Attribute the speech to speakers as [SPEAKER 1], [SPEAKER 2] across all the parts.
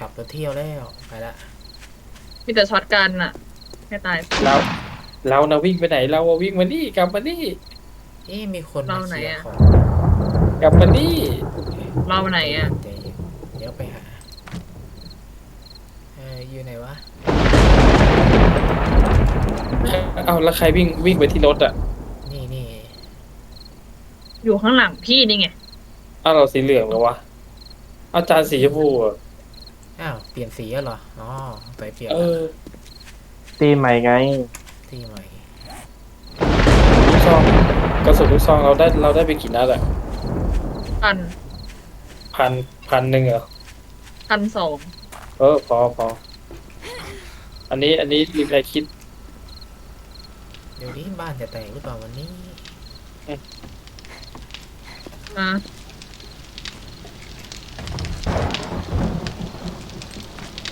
[SPEAKER 1] ขับรถเที่ยวแล้วไปละ
[SPEAKER 2] มีแต่ช็อตกันอะให้ตาย
[SPEAKER 3] เราเรานะวิ่งไปไหน เราอะวิ่งมานี่กลับมานี่
[SPEAKER 1] เอ๊ะมีคน
[SPEAKER 2] เรา
[SPEAKER 1] มา
[SPEAKER 2] ไหน
[SPEAKER 1] เคลียร์
[SPEAKER 2] อะ
[SPEAKER 1] ของ
[SPEAKER 3] กลับมานี่
[SPEAKER 2] เราไหนอะ
[SPEAKER 1] ใจเย็นเดี๋ยวไปหาเอออยู่ไหนวะ
[SPEAKER 3] เอาแล้วใครวิ่งวิ่งไปที่รถอะ
[SPEAKER 1] นี่นี่
[SPEAKER 2] อยู่ข้างหลังพี่นี่ไง
[SPEAKER 3] เอาเราสีเหลืองแล้ววะเอาจานสีชมพูอะ
[SPEAKER 1] อ้าวเปลี่ยนสีแล้วเหรอ อ๋อไปเปลี่ยน
[SPEAKER 3] เอ
[SPEAKER 1] ละ
[SPEAKER 3] อ
[SPEAKER 4] ตีใหม่ไง
[SPEAKER 1] ที่ใหม่
[SPEAKER 3] ลูกซองกระสุนลูกซองเราได้เราได้ไปกี่นัดอะ
[SPEAKER 2] พัน
[SPEAKER 3] พันพันหนึ่งเหรอ
[SPEAKER 2] พันสอง
[SPEAKER 3] เออพอพออันนี้อันนี้รีบไปคิด
[SPEAKER 1] เดี๋ยวนี้บ้านจะแตกหรือเปล่าวันนี้
[SPEAKER 2] นะ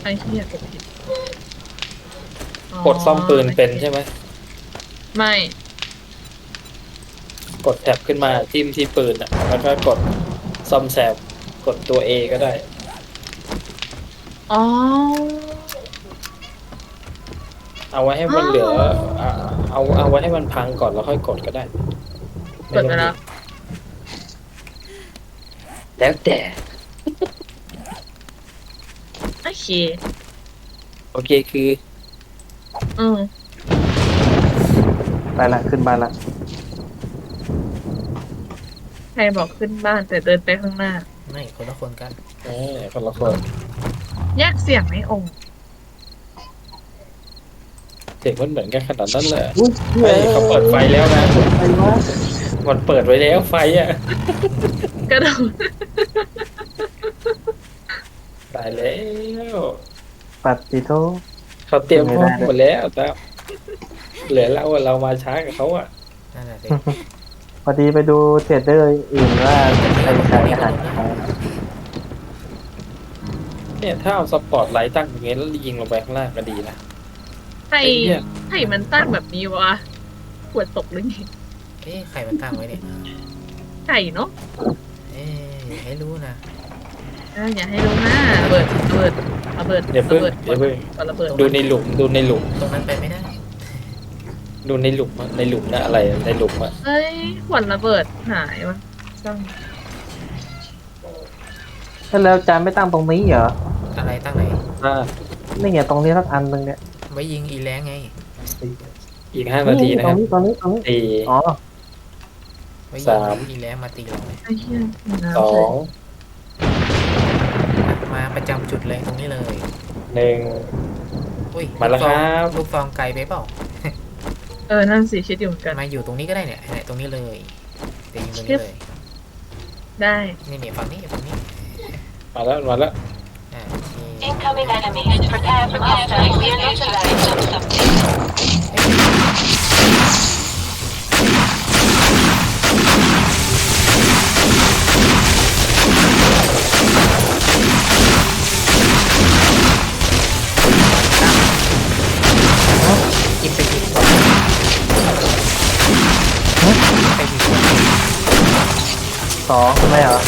[SPEAKER 2] ไอ้เหี้ยกดผิด
[SPEAKER 3] กดซ่อมปืนเป็นใช่ไหม
[SPEAKER 2] ไม่
[SPEAKER 3] กดแท็บขึ้นมาจิ้มที่ปืนอะแล้วก็กดซ่อมแซมกดตัว A ก็ได้
[SPEAKER 2] อ๋อ
[SPEAKER 3] เอาไว้ให้มันเหลืออ่าเอาเอาไว้ให้มันพังก่อนแล้วค่อยกดก็ได้
[SPEAKER 2] กดไปแล้ว
[SPEAKER 3] แล้วแต่
[SPEAKER 2] โอเค
[SPEAKER 3] โอเคคือ
[SPEAKER 2] อืม
[SPEAKER 4] ไปละขึ้นบ้านละ
[SPEAKER 2] ใครบอกขึ้นบ้านแต่เดินไปข้างหน้า
[SPEAKER 1] ไม่คนละคนกัน
[SPEAKER 3] เออคนละคน
[SPEAKER 2] แยกเสียงไม่องค์
[SPEAKER 3] เสียงมันเหมือนกันขนาดนั้นเลย
[SPEAKER 4] อุ้ย
[SPEAKER 3] เฮ้ยเขาเปิดไฟแล้วนะ
[SPEAKER 4] ไฟวะ
[SPEAKER 3] มันเปิดไว้แล้วไฟอะ
[SPEAKER 2] กระโดด
[SPEAKER 3] ตายแล้ว
[SPEAKER 4] ปัดติโท
[SPEAKER 3] เขาเตรียมพร้อม
[SPEAKER 4] ไม่ได้
[SPEAKER 3] หมดแล้วแต่เหลือเราอะเรามาช้ากับเขาอะ
[SPEAKER 1] นั่นแหละสิ
[SPEAKER 4] พอดีไปดูเทรดเดอร์อื่นว่าใครขายอาหารขาย
[SPEAKER 3] เนี่ยถ้าเอาสปอร์ตไลท์ตั้งอย่างเงี้ยแล้วยิงลงไปข้างล่างก็ดีนะ
[SPEAKER 2] ใคร
[SPEAKER 3] ไอ้เหี้ย
[SPEAKER 2] ใครมันตั้งแบบนี้วะปวดตกหรือไง
[SPEAKER 1] เอ๊ะใครมันตั้งไว้เนี่ย
[SPEAKER 2] ไก่เนาะ
[SPEAKER 1] เอ๊ะอย่าให้รู้นะ
[SPEAKER 2] อ่าอย่าให้รู้นะระเบิดระเบิดระเบิด
[SPEAKER 3] เดี๋ยวเพิ่ง
[SPEAKER 2] ระเบิด
[SPEAKER 3] เดี๋ยวเพิ่ง
[SPEAKER 2] ก่อนระเบิด
[SPEAKER 3] ดูในหลุมดูในหลุม
[SPEAKER 1] ตรงนั้นไปไม่ได้
[SPEAKER 3] ดูในหลุมอะในหลุมนะอะไรอะในหลุมอะ
[SPEAKER 2] เอ้ยขวัญระเบิดหายวะช่าง
[SPEAKER 4] แล้วจานไม่ตั้งตรงนี้เหรอ
[SPEAKER 1] อะไรตั้งไหน
[SPEAKER 3] อ่า
[SPEAKER 4] นี่ไงตรงนี้สักอันหนึ่งเนี่ย
[SPEAKER 1] ไว้ยิงอีแรงไง
[SPEAKER 3] อีกห้านาทีนะ
[SPEAKER 4] ต
[SPEAKER 3] ค
[SPEAKER 4] ร
[SPEAKER 3] รับ
[SPEAKER 4] งนี้ตรงนี้ตรงนี้
[SPEAKER 3] สี่
[SPEAKER 4] อ๋อ
[SPEAKER 1] ไว้ยิ
[SPEAKER 3] สาม
[SPEAKER 1] งอีแรงมาตีเราไง
[SPEAKER 2] ไอ้เหี้ยน้ำ
[SPEAKER 3] สอง
[SPEAKER 1] มาประจำจุดเลยตรงนี้เลย
[SPEAKER 3] หนึ่ง
[SPEAKER 1] อุ้ย
[SPEAKER 3] มาแล้ว
[SPEAKER 1] กซอง
[SPEAKER 3] ครับ
[SPEAKER 1] ลูกซองไกลไปเปล่า
[SPEAKER 2] เออ นั่นสิคิดอยู่เหมือนกัน
[SPEAKER 1] มาอยู่ตรงนี้ก็ได้เนี่ยเนี่ยตรงนี้เลยตียิงตรง
[SPEAKER 2] คลิ
[SPEAKER 1] นี้
[SPEAKER 2] ป
[SPEAKER 1] เลย
[SPEAKER 2] ได้
[SPEAKER 1] นี่เนี่ยฝั่งนี้ฝั่งนี้
[SPEAKER 3] มาแล้ว มาแล้ว
[SPEAKER 1] อ่าโอเค
[SPEAKER 5] Incoming enemy. Prepare for hostile. We are neutralized.
[SPEAKER 4] สองใช่ไหมเหรอ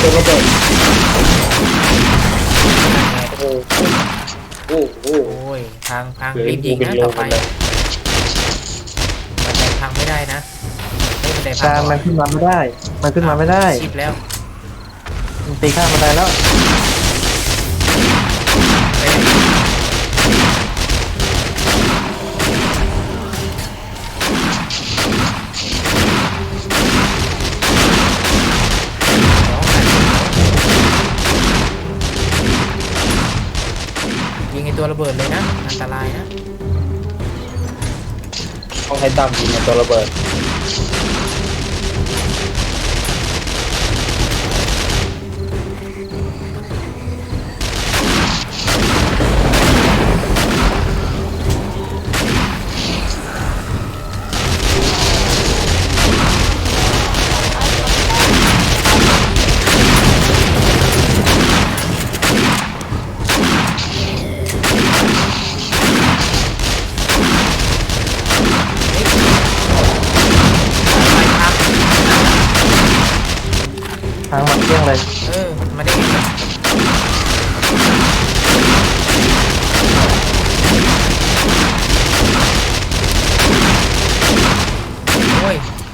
[SPEAKER 3] ตัวระเบิดโอ้โหโอ้โห
[SPEAKER 1] โอ้ยพังพัง
[SPEAKER 3] เหลือ
[SPEAKER 1] รีบยิง
[SPEAKER 3] นะ
[SPEAKER 1] ต่อไปบันไดพังไม่ได้นะเฮ้ยบันไดพั
[SPEAKER 4] จานมันขึ้นมาไม่ได้ มันขึ้นมาไม่ได้
[SPEAKER 1] ชิปแล้ว
[SPEAKER 4] มันตีข้ามบันไดแล้ว
[SPEAKER 1] ตัวระเบิดเลยนะ อันตรายนะ
[SPEAKER 3] ต้องให้ตั้มยิงกับตัวระเบิด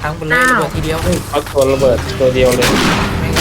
[SPEAKER 4] ทาง
[SPEAKER 1] บนเลยระเบิดทีเดียว
[SPEAKER 3] เอาตัวระเบิดตัวเดียวเลย
[SPEAKER 1] แม่ง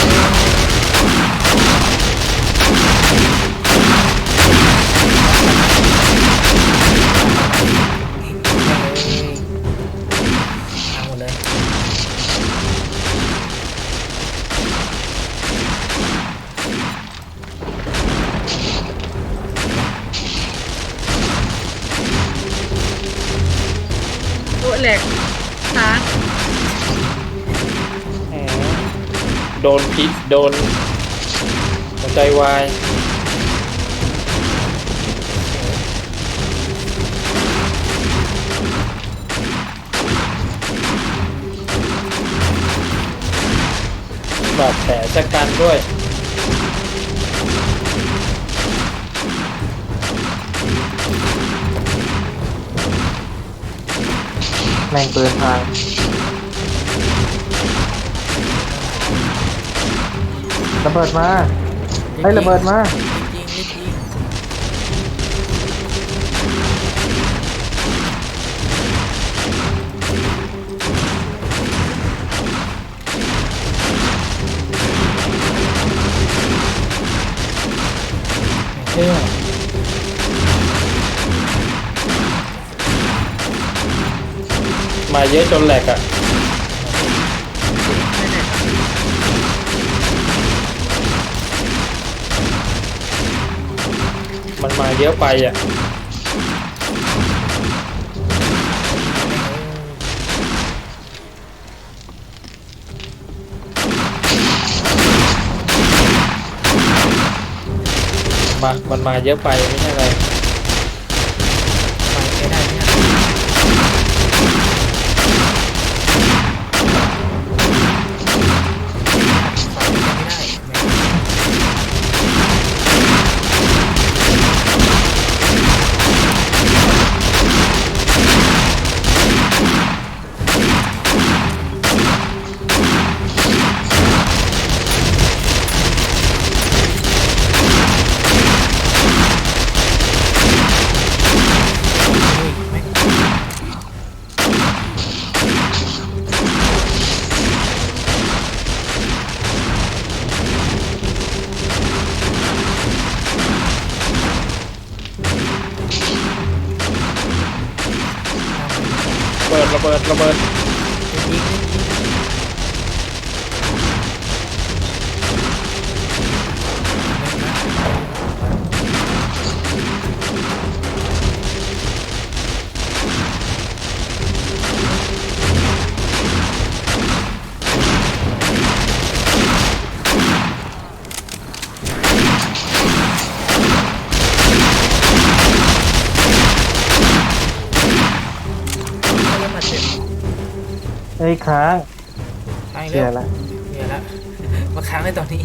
[SPEAKER 3] นพิษโดนหัวใจวายบาดแผลชะกันด้วย
[SPEAKER 4] แม่งปืนทาง ระเบิดมาเฮ้ยระเบิดมา
[SPEAKER 1] จริงๆจริง
[SPEAKER 3] เชี่ยมาเยอะจนแหลกอะ มันมาเยอะไปอะมามันมาเยอะไปไม่ใช่อะไร
[SPEAKER 4] ฮ้ยค้าง
[SPEAKER 1] ไป
[SPEAKER 4] เชี
[SPEAKER 1] เร็
[SPEAKER 4] ยวละ
[SPEAKER 1] เดี๋ยวละมาค้างในตอนนี้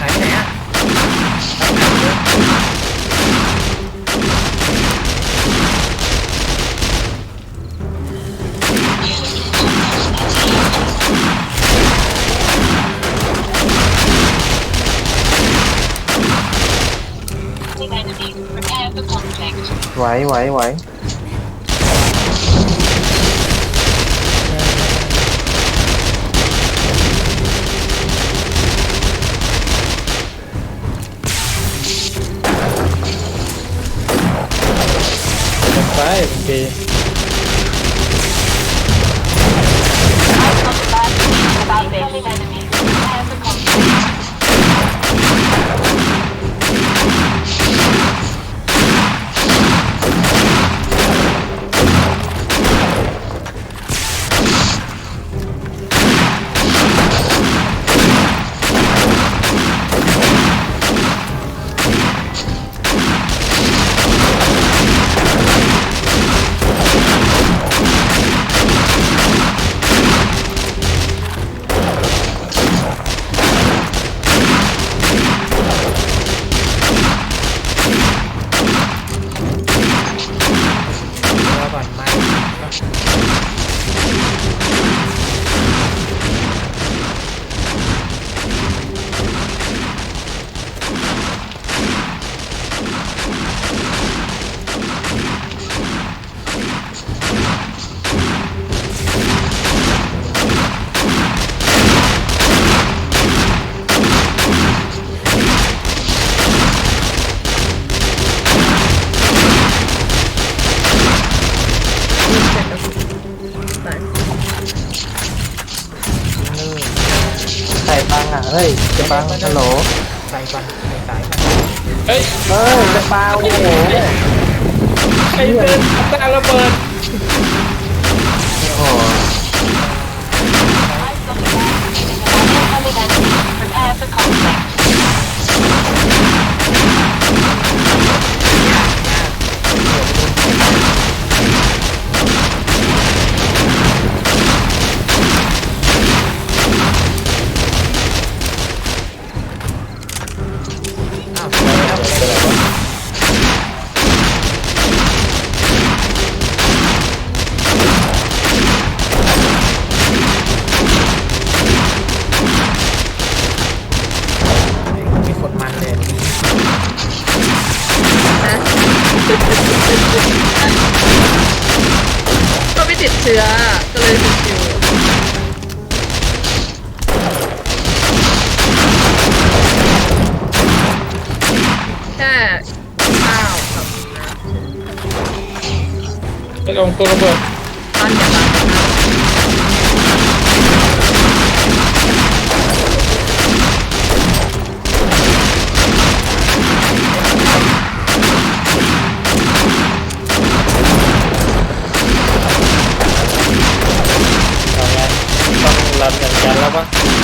[SPEAKER 1] หายไปไหนอะไปไหนเลย
[SPEAKER 5] The enemy. Prepare for conflict.
[SPEAKER 4] ไหวไหวไหว
[SPEAKER 5] Five, okay. About
[SPEAKER 1] เฮ้
[SPEAKER 4] ยเจะปังฮัลโหล
[SPEAKER 1] ใส่ฟันใส่สายฟัน
[SPEAKER 3] เฮ้ย
[SPEAKER 4] เฮ้ยเจะปังโอ้โห
[SPEAKER 3] ใครเดินทำหน้าระเบิด
[SPEAKER 4] โอ้โห
[SPEAKER 2] ตัว
[SPEAKER 3] ระเบิดำ
[SPEAKER 2] ปั้นอย่าปั้นนะ
[SPEAKER 3] เอาไงต้องรันกันกันแล้วปะ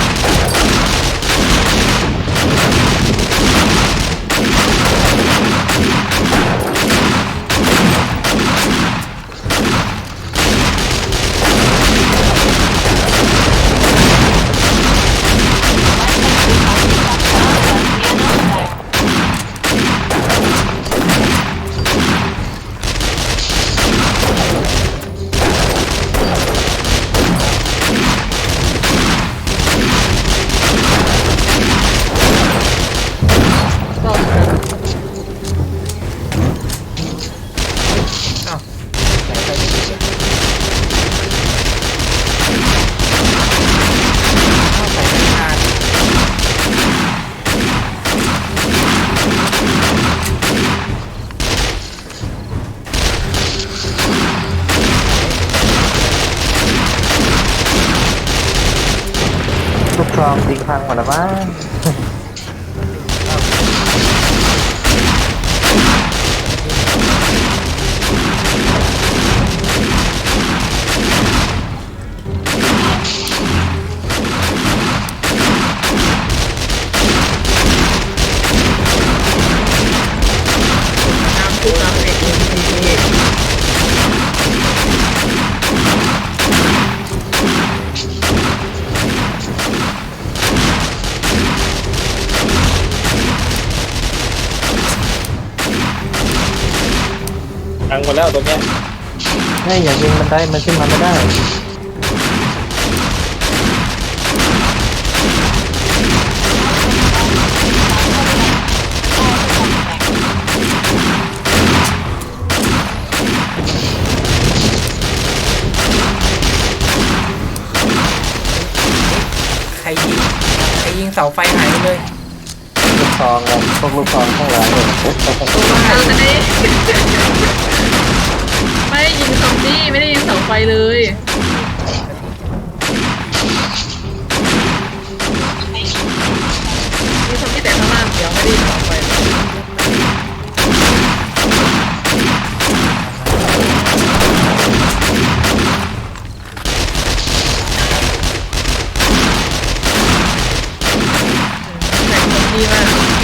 [SPEAKER 1] อ
[SPEAKER 4] งยิงพังหมดแล้วมั้ง
[SPEAKER 2] น้ำคือน้ำเด็กเอง
[SPEAKER 3] พังหมด แล้วตรงเนี้ย
[SPEAKER 4] เฮ้ยอย่ายิงมันได้มันขึ้นมาไม่ได้
[SPEAKER 1] ใครยิงใครยิงเสาไฟหายไปเลย
[SPEAKER 4] ลูกซองอะพวกลูกซองทั้งหลายเลย
[SPEAKER 2] อะไรไม่ได้ยิงซอมบี้ ไปเลยยิงซอมบี้แต่ข้างล่างเดี๋ยวไม่ได้ยิงเสาไฟเลยแต่ซอมบี้มาก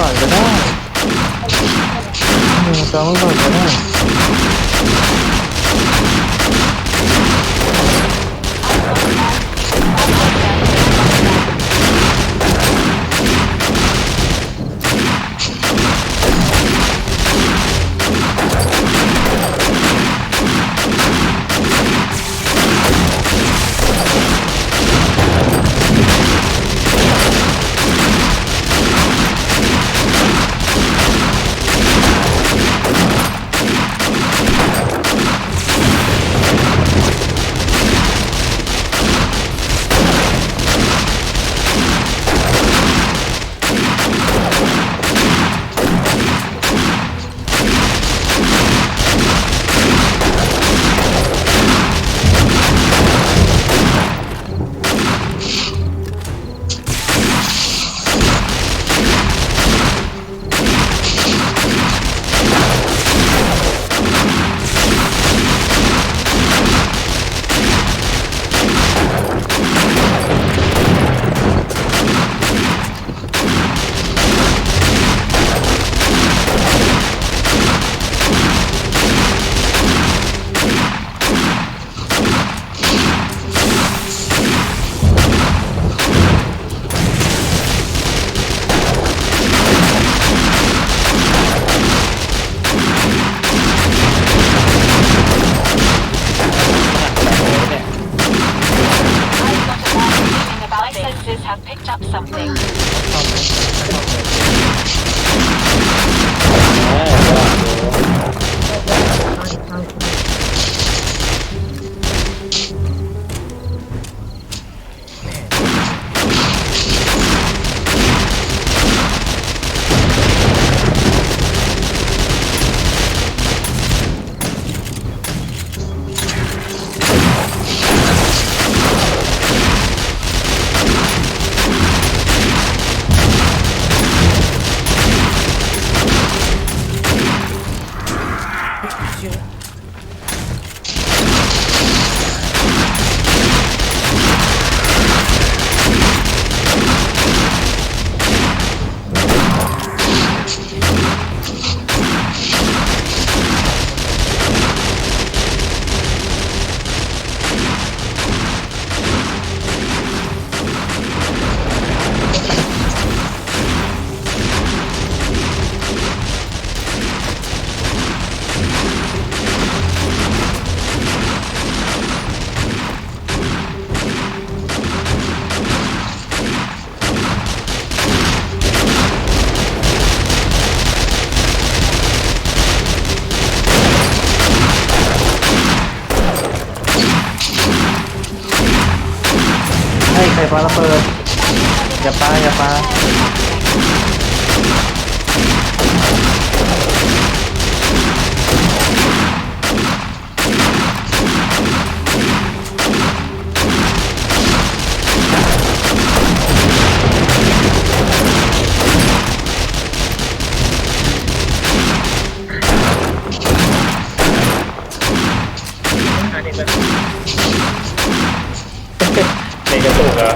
[SPEAKER 4] ก่อนก็ได้ อืมจอ ปาระเบิดอย่าปาอย่าปา
[SPEAKER 2] หาเด็กแบบ
[SPEAKER 3] เด็กกระตุกเหรอ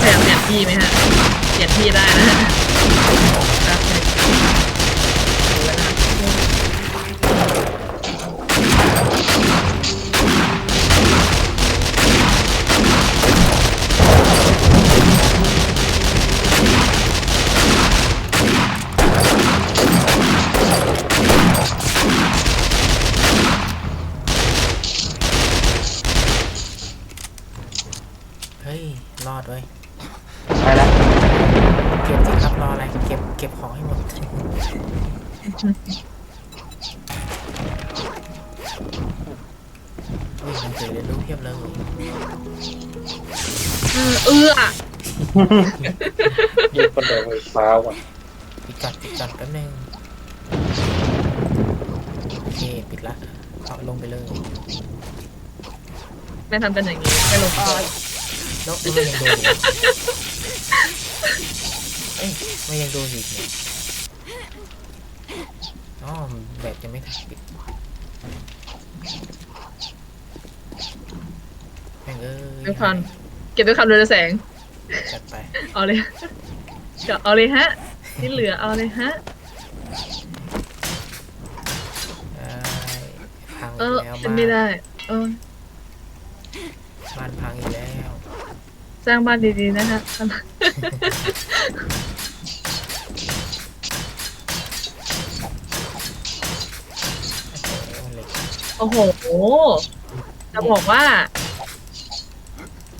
[SPEAKER 2] พยายามเปลี่ยนที่ไหมฮะ เปลี่ยนที่ได้นะฮะครับดูไว้นะ
[SPEAKER 1] เฮ้ย รอ ดเว้ย
[SPEAKER 4] ไปแล้ว
[SPEAKER 1] เก็บสิครับรออะไรเก็บเก็บของให้หมดอุ้ยมันเจอเรียนรู้เพียบเลย
[SPEAKER 2] เออเอื้อ
[SPEAKER 3] ยิงคนโดนไฟฟ้าว่ะ
[SPEAKER 1] ปิดก่อนปิดก่อนแป๊บนึงโอเคปิดละเอาลงไปเลย
[SPEAKER 2] ไม่ทำเป็นอย่างนี้ไม่ลงค อ
[SPEAKER 1] นกมันยังโดนอยู่เอ้ยมันยังโดนอยู่อีกเนี่ยอ๋อแบบจะไม่ทันปิดแม่งเอ้ย
[SPEAKER 2] ด้วยความเก็บด้วยความเรืองแสง
[SPEAKER 1] จัดไป
[SPEAKER 2] เอาเลยก็เอาเลยฮะ ที่เหลือเอาเลยฮะ
[SPEAKER 1] ได้พัง
[SPEAKER 2] เอ
[SPEAKER 1] อี
[SPEAKER 2] อก
[SPEAKER 1] แล้ว
[SPEAKER 2] เป็น
[SPEAKER 1] บ้าน
[SPEAKER 2] ไม่ได้ เออ
[SPEAKER 1] บ้านพังอีกแล้ว
[SPEAKER 2] สร้างบ้านดีๆนะฮะ
[SPEAKER 1] โอ้โหเหล็ก
[SPEAKER 2] โอ้โห จะบอกว่า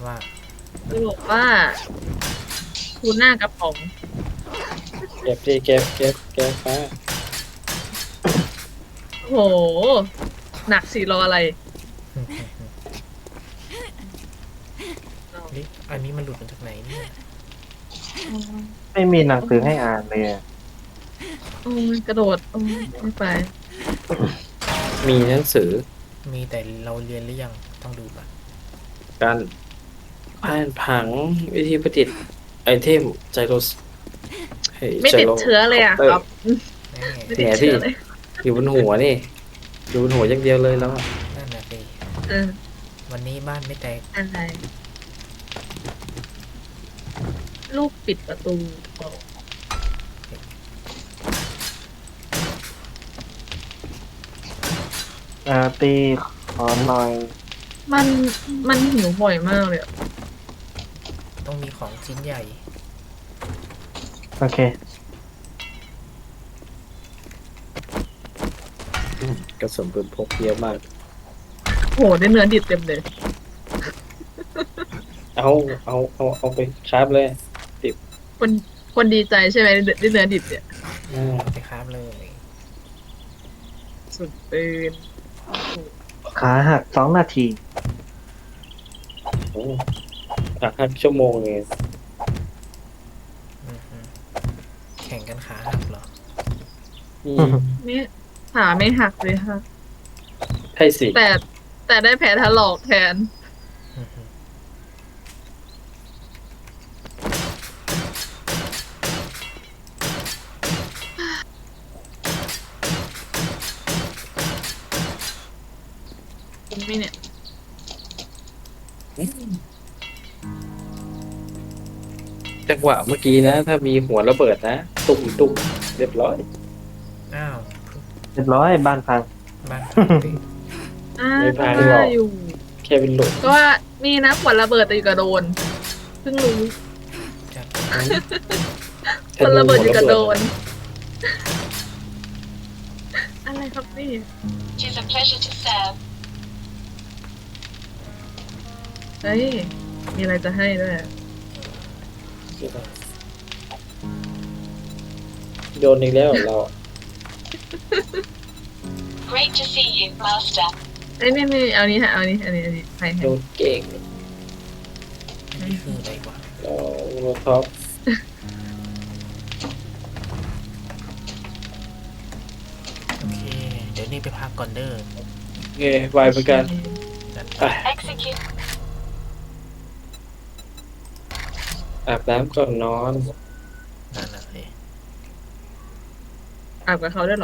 [SPEAKER 1] ว่า
[SPEAKER 2] จะบอกว่าทูน่ากระป๋อง
[SPEAKER 3] เก็บที่เก็บเก็บเก็บมา
[SPEAKER 2] โอ้โห หนักสี่รออะไร
[SPEAKER 1] นี่ อันนี้มันหลุดมาจากไหนเนี่ย
[SPEAKER 4] ไม่มีหนังสือให้อ่านเลยอะ
[SPEAKER 2] โอ้ยกระโดดโอ้ยไม่ไป
[SPEAKER 3] มีหนังสือ
[SPEAKER 1] มีแต่เราเรียนหรือยังต้องดูก่อน
[SPEAKER 3] การอ่านผังวิธีประดิษฐ์ไอเทมไจโรสเฮ้ย
[SPEAKER 2] ไม่ติด
[SPEAKER 3] ไจโร
[SPEAKER 2] เชื้อเลยอะ
[SPEAKER 3] เออ
[SPEAKER 2] ครับ
[SPEAKER 1] แม่
[SPEAKER 2] ไม่ติดเชื้อเลย
[SPEAKER 3] อยู่บนหัวนี่อยู่บนหัวอย่างเดียวเลยแล้วอะ
[SPEAKER 1] นั่นน่ะสิ
[SPEAKER 2] เออ
[SPEAKER 1] วันนี้บ้านไม่แตก
[SPEAKER 2] อะไร ลูกปิดประตูออก
[SPEAKER 4] อ่าตีขอหน่อย
[SPEAKER 2] มันมันหิวบ่อยมากเลยอะ
[SPEAKER 1] ต้องมีของชิ้นใหญ่
[SPEAKER 4] โอเค
[SPEAKER 3] กระสุนปืนพกเยอะมาก
[SPEAKER 2] โหได้เนื้อดิบเต็มเลย
[SPEAKER 3] เอา เอา เอา เอาไปคราบเลย
[SPEAKER 2] คนคนดีใจใช่ไหมได้ได้เนื้อดิบเนี่ย
[SPEAKER 3] อ่า
[SPEAKER 1] ไปคราบเลย
[SPEAKER 2] สุดปืน
[SPEAKER 4] ขาหักสองนาที
[SPEAKER 3] โอ้อะห้าชั่วโมงเอง
[SPEAKER 1] อือฮึแข่งกันขาหักเหรอ
[SPEAKER 3] อืม
[SPEAKER 2] ไม่ขาไม่หักเลยค่ะ
[SPEAKER 3] ใช่สิ
[SPEAKER 2] แต่แต่ได้แผลถลอกแทน
[SPEAKER 3] หวะเมื่อกี้นะ ถ้ามีหัวระเบิดนะตุ่มตุ่มเรียบร้อย
[SPEAKER 1] อ้าว
[SPEAKER 4] เรียบร้อยบ้านพัง
[SPEAKER 1] บ้านพังสิ
[SPEAKER 2] อ่า
[SPEAKER 3] ไม่
[SPEAKER 2] ก็
[SPEAKER 3] พาหร
[SPEAKER 2] ว่า
[SPEAKER 3] อก
[SPEAKER 2] อยู่
[SPEAKER 3] แค่เป็นหลุม
[SPEAKER 2] ก็ว่ามีนะขวดระเบิดแต่อยู่กับโดนเพิ่งรู้
[SPEAKER 1] จัด
[SPEAKER 2] ขวดระเบิดอยู่กับโดน อะไรครับนี่
[SPEAKER 5] It is a pleasure to serve.
[SPEAKER 2] เฮ้ยมีอะไรจะให้ด้วย
[SPEAKER 3] โดนอีกแล้วเรา
[SPEAKER 5] Great to see you, Master.
[SPEAKER 2] เอ้ยนี่นี่เอานี้ฮะเอานี้อันนี้อันนี้ให้ให้
[SPEAKER 3] โดนเก่ง
[SPEAKER 1] อันนี้คืออะไรวะ
[SPEAKER 3] เราโรท็อป
[SPEAKER 1] โอเค เดี๋ยวนี้ไปพักก่อนเด้อ
[SPEAKER 3] เงยไวเหมือนกัน
[SPEAKER 1] จัด
[SPEAKER 3] ไป
[SPEAKER 5] Execute.
[SPEAKER 3] อาบน้ำก่อนนอน
[SPEAKER 1] นั่นน่ะสิ
[SPEAKER 2] อาบกับเขาด้วยเหรอ